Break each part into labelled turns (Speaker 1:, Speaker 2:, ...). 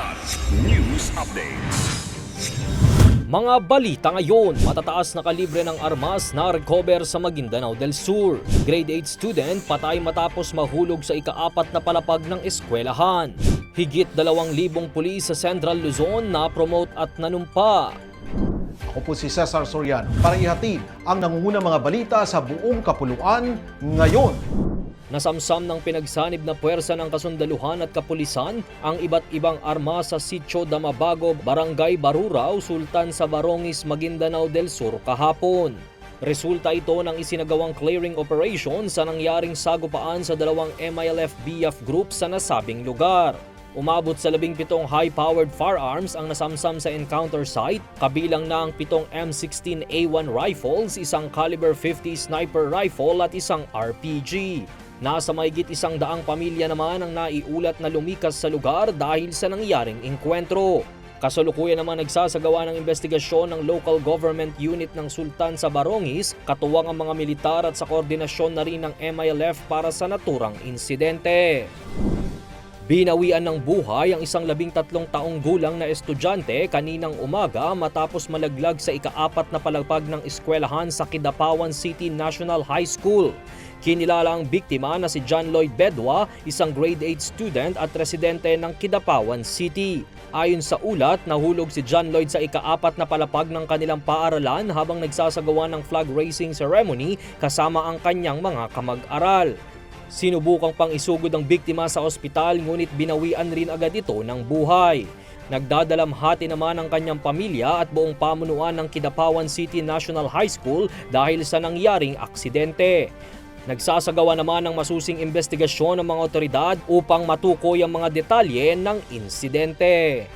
Speaker 1: Kilat News Updates.
Speaker 2: Mga balita ngayon, matataas na kalibre ng armas na recover sa Maguindanao del Sur. Grade 8 student patay matapos mahulog sa ikaapat na palapag ng eskwelahan. Higit dalawang libong pulis sa Central Luzon na promote at nanumpa.
Speaker 3: Ako po si Cesar Soriano para ihatid ang nangungunang mga balita sa buong kapuluan ngayon.
Speaker 2: Nasamsam ng pinagsanib na puwersa ng kasundaluhan at kapulisan ang iba't ibang armas sa Sitio Damabago, Barangay Barurao, Sultan sa Barongis, Maguindanao del Sur kahapon. Resulta ito ng isinagawang clearing operation sa nangyaring sagupaan sa dalawang MILF-BF group sa nasabing lugar. Umabot sa labing pitong high-powered firearms ang nasamsam sa encounter site, kabilang na ang pitong M16A1 rifles, isang caliber 50 sniper rifle at isang RPG. Nasa mahigit isang daang pamilya naman ang naiulat na lumikas sa lugar dahil sa nangyaring engkwentro. Kasalukuyan naman nagsasagawa ng investigasyon ng local government unit ng Sultan sa Barongis, katuwang ang mga militar at sa koordinasyon na rin ng MILF para sa naturang insidente. Binawian ng buhay ang isang labing tatlong taong gulang na estudyante kaninang umaga matapos malaglag sa ikaapat na palagpag ng eskwelahan sa Kidapawan City National High School. Kinilala ang biktima na si John Lloyd Bedwa, isang grade 8 student at residente ng Kidapawan City. Ayon sa ulat, nahulog si John Lloyd sa ikaapat na palapag ng kanilang paaralan habang nagsasagawa ng flag raising ceremony kasama ang kanyang mga kamag-aral. Sinubukang pang isugod ang biktima sa ospital ngunit binawian rin agad ito ng buhay. Nagdadalamhati naman ang kanyang pamilya at buong pamunuan ng Kidapawan City National High School dahil sa nangyaring aksidente. Nagsasagawa naman ng masusing investigasyon ng mga otoridad upang matukoy ang mga detalye ng insidente.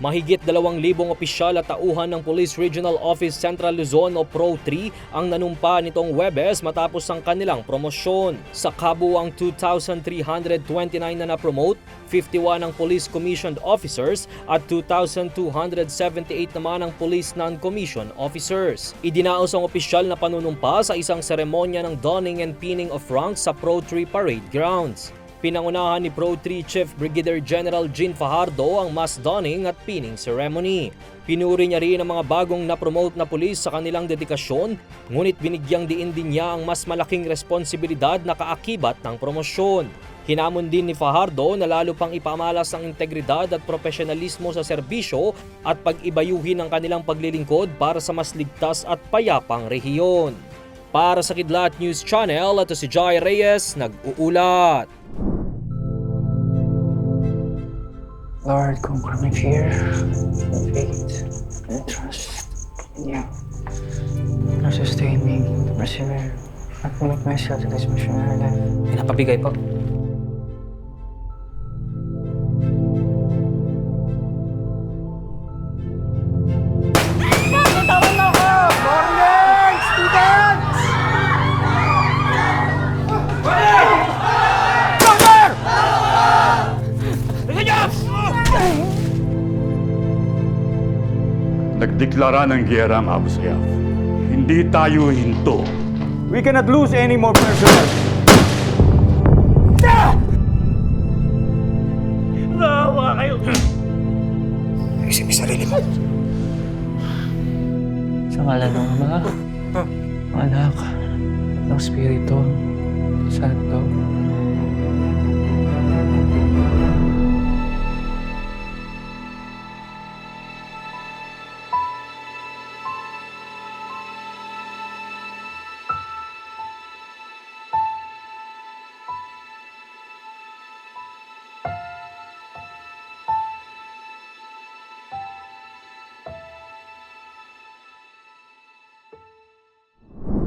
Speaker 2: Mahigit 2,000 opisyal at tauhan ng Police Regional Office Central Luzon o PRO3 ang nanumpa nitong Webes matapos ang kanilang promosyon. Sa kabuang 2,329 na na-promote, 51 ang Police Commissioned Officers at 2,278 naman ang Police Non-Commissioned Officers. Idinaos ang opisyal na panunumpa sa isang seremonya ng donning and pinning of ranks sa PRO3 Parade Grounds. Pinangunahan ni Pro 3 Chief Brigadier General Jean Fajardo ang mass donning at pinning ceremony. Pinuri niya rin ang mga bagong na-promote na pulis sa kanilang dedikasyon, ngunit binigyang diin din niya ang mas malaking responsibilidad na kaakibat ng promosyon. Hinamon din ni Fajardo na lalo pang ipamalas ang integridad at profesionalismo sa serbisyo at pag-ibayuhin ang kanilang paglilingkod para sa mas ligtas at payapang rehiyon. Para sa Kidlat News Channel, ito si Jai Reyes, nag-uulat.
Speaker 4: Lord, conquer my fear, faith, and trust in you. Now sustain me to persevere and commit myself to this missionary life.
Speaker 2: Pinapabigay po.
Speaker 1: Nagdeklara ng giyera ang Abu Sayyaf. Hindi tayo hinto.
Speaker 5: We cannot lose any more personnel.
Speaker 4: Sa ngalan ng Ama, Anak, ng Espiritu, Santo.